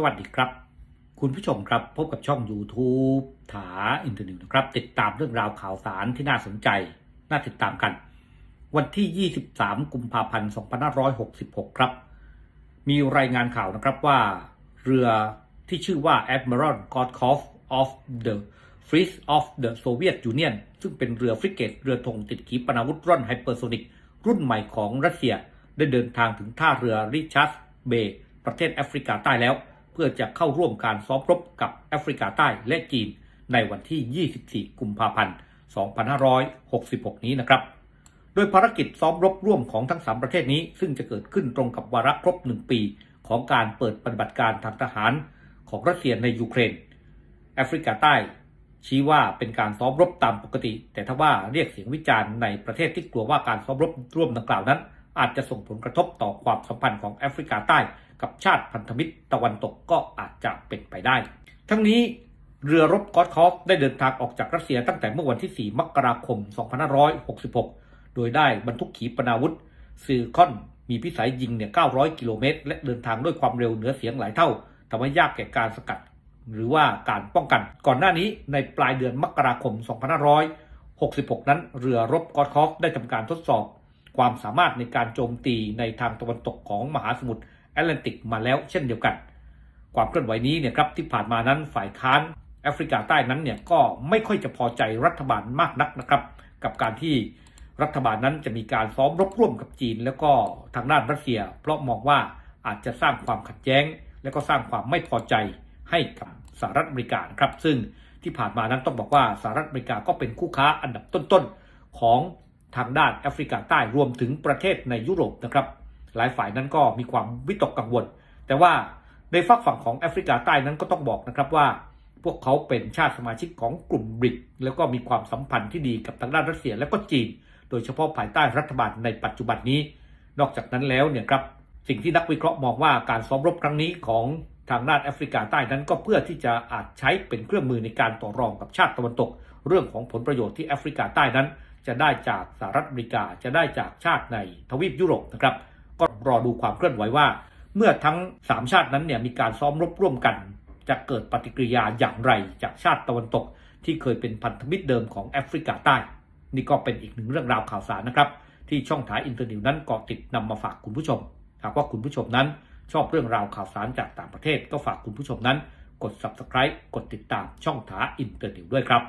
สวัสดีครับ คุณผู้ชมครับพบกับช่อง YouTube ถาอินเทอร์เน็ตนะครับ ติดตามเรื่องราวข่าวสารที่น่าสนใจ น่าติดตามกัน วันที่ 23 กุมภาพันธ์ 2566 ครับ มีรายงานข่าวนะครับว่า เรือที่ชื่อว่า Admiral Godkov of the Fleet of the Soviet Union ซึ่งเป็นเรือฟริเกตเรือธงติดขีปนาวุธร่อนไฮเปอร์โซนิกรุ่นใหม่ของรัสเซียได้เดินทางถึงท่าเรือริชาร์ดเบย์ประเทศแอฟริกาใต้แล้ว พื่อจะเข้าร่วมการซ้อมรบกับแอฟริกาใต้และจีนในวันที่ 24 กุมภาพันธ์ 2566 นี้นะครับ โดยภารกิจซ้อมรบร่วมของทั้ง 3 ประเทศนี้ ซึ่งจะเกิดขึ้นตรงกับวาระครบ 1 ปีของการเปิดปฏิบัติการทางทหารของรัสเซียในยูเครน แอฟริกาใต้ ชี้ว่าเป็นการซ้อมรบตามปกติ แต่ถ้าว่าเรียกเสียงวิจารณ์ในประเทศที่กลัวว่าการซ้อมรบร่วมดังกล่าวนั้น อาจจะส่งผลกระทบต่อความสัมพันธ์ของแอฟริกาใต้ กับชาติพันธมิตรตะวันตกก็อาจจะเป็นไปได้ ทั้งนี้เรือรบกอตคอฟได้เดินทางออกจากรัสเซียตั้งแต่เมื่อวันที่ 4 มกราคม 2566 โดยได้บรรทุกขีปนาวุธซือคอนมีพิสัยยิงเนี่ย 900 กิโลเมตร และเดินทางด้วยความเร็วเหนือเสียงหลายเท่าทำให้ยากแก่การสกัด หรือว่าการป้องกัน ก่อนหน้านี้ในปลายเดือนมกราคม 2566 นั้น เรือรบกอตคอฟได้ทำการทดสอบ ความสามารถในการโจมตีในทางตะวันตกของมหาสมุทรแอตแลนติกมาแล้วเช่นเดียวกัน ความเคลื่อนไหวนี้เนี่ยครับที่ผ่านมานั้นฝ่ายค้านแอฟริกาใต้นั้นเนี่ยก็ไม่ค่อยจะพอใจรัฐบาลมากนักนะครับ กับการที่รัฐบาลนั้นจะมีการซ้อมรบร่วมกับจีน แล้วก็ทางด้านรัสเซีย เพราะมองว่าอาจจะสร้างความขัดแย้ง และก็สร้างความไม่พอใจให้กับสหรัฐอเมริกาครับ ซึ่งที่ผ่านมานั้นต้องบอกว่าสหรัฐอเมริกาก็เป็นคู่ค้าอันดับต้นๆของ ทางด้านแอฟริกาใต้รวมถึงประเทศในยุโรปนะครับ หลายฝ่ายนั้นก็มีความวิตกกังวล แต่ว่าในฝักฝั่งของแอฟริกาใต้นั้นก็ต้องบอกนะครับว่า พวกเขาเป็นชาติสมาชิกของกลุ่มบริก แล้วก็มีความสัมพันธ์ที่ดีกับทางด้านรัสเซียและก็จีน โดยเฉพาะภายใต้รัฐบาลในปัจจุบันนี้ นอกจากนั้นแล้วเนี่ยครับสิ่งที่นักวิเคราะห์มองว่าการซ้อมรบครั้งนี้ของทางด้านแอฟริกาใต้นั้นก็เพื่อที่จะอาจใช้เป็นเครื่องมือในการต่อรองกับชาติตะวันตก เรื่องของผลประโยชน์ที่แอฟริกาใต้นั้น จะได้จากสหรัฐอเมริกาจะได้จากชาติในทวีปยุโรปนะครับ ก็รอดูความเคลื่อนไหวว่า เมื่อทั้ง 3 ชาตินั้นเนี่ยมีการซ้อมรบร่วมกัน จะเกิดปฏิกิริยาอย่างไรจากชาติตะวันตก ที่เคยเป็นพันธมิตรเดิมของแอฟริกาใต้ นี่ก็เป็นอีกหนึ่งเรื่องราวข่าวสารนะครับ ที่ช่องถ่ายอินเตอร์นิวนั้นเกาะติดนำมาฝากคุณผู้ชม หากว่าคุณผู้ชมนั้นชอบเรื่องราวข่าวสารจากต่างประเทศก็ฝากคุณผู้ชมนั้น กด subscribe กดติดตามช่องถาอินเตอร์นิวด้วยครับ